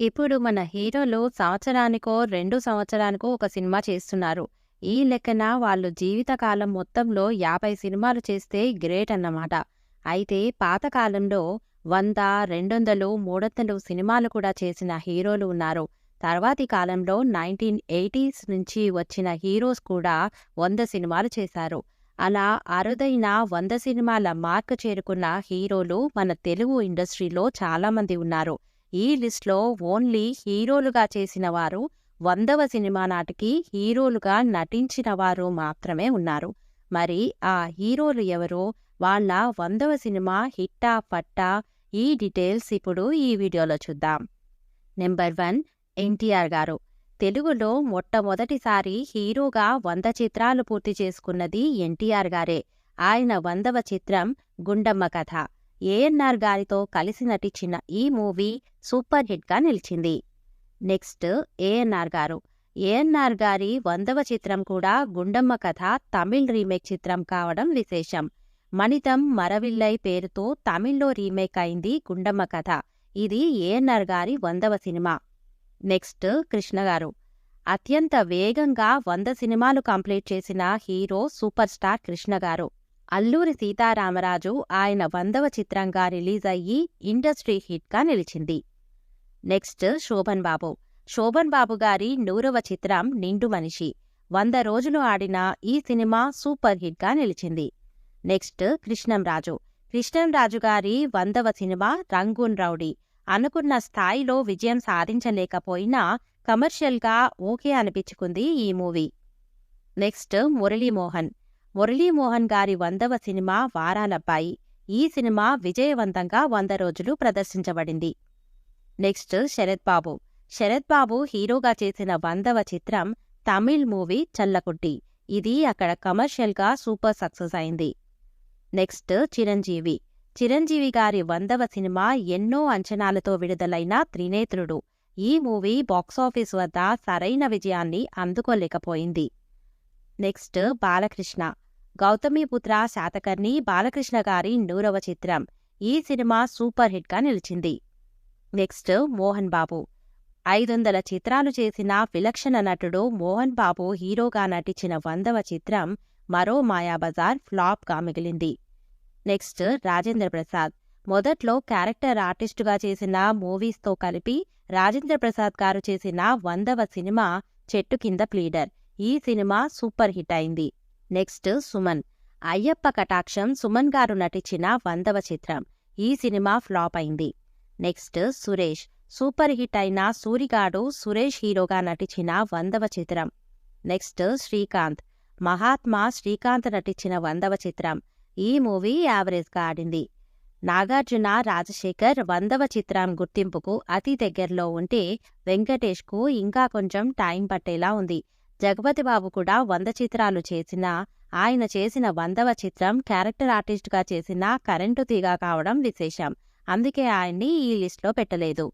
ఇప్పుడు మన హీరోలు సంవత్సరానికో, రెండు సంవత్సరానికో ఒక సినిమా చేస్తున్నారు. ఈ లెక్కన వాళ్ళు జీవితకాలం మొత్తంలో 50 సినిమాలు చేస్తే గ్రేట్ అన్నమాట. అయితే పాతకాలంలో వంద రెండొందలు మూడొందలు సినిమాలు కూడా చేసిన హీరోలు ఉన్నారు. తర్వాతి కాలంలో 1980స్ నుంచి వచ్చిన హీరోస్ కూడా వంద సినిమాలు చేశారు. అలా అరుదైన వంద సినిమాల మార్క్ చేరుకున్న హీరోలు మన తెలుగు ఇండస్ట్రీలో చాలామంది ఉన్నారు. ఈ లిస్ట్‌లో ఓన్లీ హీరోలుగా చేసిన వారు వందవ సినిమా నాటికి హీరోలుగా నటించిన వారు మాత్రమే ఉన్నారు. మరి ఆ హీరోలు ఎవరో, వాళ్ళ వందవ సినిమా హిట్టా ఫట్టా ఈ డీటెయిల్స్ ఇప్పుడు ఈ వీడియోలో చూద్దాం. నెంబర్ వన్ ఎన్టీఆర్ గారు. తెలుగులో మొట్టమొదటిసారి హీరోగా వంద చిత్రాలు పూర్తి చేసుకున్నది ఎన్టీఆర్ గారే. ఆయన వందవ చిత్రం 'గుండమ్మ కథ'. ఏఎన్ఆర్ గారితో కలిసి నటించిన ఈ మూవీ సూపర్ హిట్‌గా నిలిచింది. నెక్స్ట్ ఏఎన్ఆర్ గారు. ఏఎన్ఆర్ గారి వందవ చిత్రం కూడా 'గుండమ్మ కథ' తమిళ్ రీమేక్ చిత్రం కావడం విశేషం. మణితం మరవిల్లై' పేరుతో తమిళ్ళో రీమేక్ అయింది 'గుండమ్మ కథ'. ఇది ఏఎన్ఆర్ గారి వందవ సినిమా. నెక్స్ట్ కృష్ణ గారు. అత్యంత వేగంగా వంద సినిమాలు కంప్లీట్ చేసిన హీరో సూపర్ స్టార్ కృష్ణ గారు. అల్లూరి సీతారామరాజు ఆయన వందవ చిత్రంగా రిలీజ్ అయ్యి ఇండస్ట్రీ హిట్‌గా నిలిచింది. నెక్స్ట్ శోభన్ బాబు. శోభన్ బాబు గారి నూరవ చిత్రం 'నిండు మనిషి'. వంద రోజులు ఆడిన ఈ సినిమా సూపర్ హిట్‌గా నిలిచింది. నెక్స్ట్ కృష్ణంరాజు. కృష్ణంరాజు గారి వందవ సినిమా 'రంగూన్ రౌడీ'. అనుకున్న స్థాయిలో విజయం సాధించలేకపోయినా కమర్షియల్‌గా ఓకే అనిపించుకుంది ఈ మూవీ. నెక్స్ట్ మురళీమోహన్. మురళీమోహన్ గారి వందవ సినిమా 'వారాలబ్బాయి'. ఈ సినిమా విజయవంతంగా వంద రోజులు ప్రదర్శించబడింది. నెక్స్ట్ శరత్ బాబు. శరత్ బాబు హీరోగా చేసిన వందవ చిత్రం తమిళ్ మూవీ 'చల్లకుట్టి'. ఇది అక్కడ కమర్షియల్‌గా సూపర్ సక్సెస్ అయింది. నెక్స్ట్ చిరంజీవి. చిరంజీవి గారి వందవ సినిమా ఎన్నో అంచనాలతో విడుదలైన 'త్రినేత్రుడు'. ఈ మూవీ బాక్సాఫీస్ వద్ద సరైన విజయాన్ని అందుకోలేకపోయింది. నెక్స్ట్ బాలకృష్ణ. గౌతమిపుత్ర శాతకర్ణి బాలకృష్ణ గారి నూరవ చిత్రం. ఈ సినిమా సూపర్ హిట్‌గా నిలిచింది. నెక్స్ట్ మోహన్ బాబు. 500 చిత్రాలు చేసిన విలక్షణ నటుడు మోహన్ బాబు హీరోగా నటించిన వందవ చిత్రం 'మరో మాయాబజార్' ఫ్లాప్‌గా మిగిలింది. నెక్స్ట్ రాజేంద్ర ప్రసాద్. మొదట్లో క్యారెక్టర్ ఆర్టిస్టుగా చేసిన మూవీస్‌తో కలిపి రాజేంద్ర ప్రసాద్ గారు చేసిన వందవ సినిమా 'చెట్టు కింద ప్లీడర్'. ఈ సినిమా సూపర్ హిట్ అయింది. నెక్స్ట్ సుమన్. అయ్యప్ప కటాక్షం సుమన్ గారు నటించిన వందవ చిత్రం. ఈ సినిమా ఫ్లాప్ అయింది. నెక్స్ట్ సురేష్. సూపర్ హిట్ అయిన 'సూరిగాడు' సురేష్ హీరోగా నటించిన వందవ చిత్రం. నెక్స్ట్ శ్రీకాంత్. మహాత్మా శ్రీకాంత్ నటించిన వందవ చిత్రం. ఈ మూవీ యావరేజ్‌గా ఆడింది. నాగార్జున రాజశేఖర్ వందవ చిత్రం గుర్తింపుకు అతి దగ్గరలో ఉంటే వెంకటేష్‌కు ఇంకా కొంచెం టైం పట్టేలా ఉంది. జగపతి బాబు కూడా వంద చిత్రాలు చేసినా ఆయన చేసిన వందవ చిత్రం క్యారెక్టర్ ఆర్టిస్ట్‌గా చేసిన 'కరెంటు తీగ' కావడం విశేషం. అందుకే ఆయన్ని ఈ లిస్ట్‌లో పెట్టలేదు.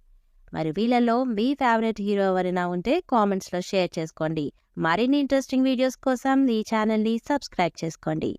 మరి వీళ్ళలో మీ ఫేవరెట్ హీరో ఎవరైనా ఉంటే కామెంట్స్‌లో షేర్ చేసుకోండి. మరిన్ని ఇంట్రెస్టింగ్ వీడియోస్ కోసం ఈ ఛానల్‌ని సబ్స్క్రైబ్ చేసుకోండి.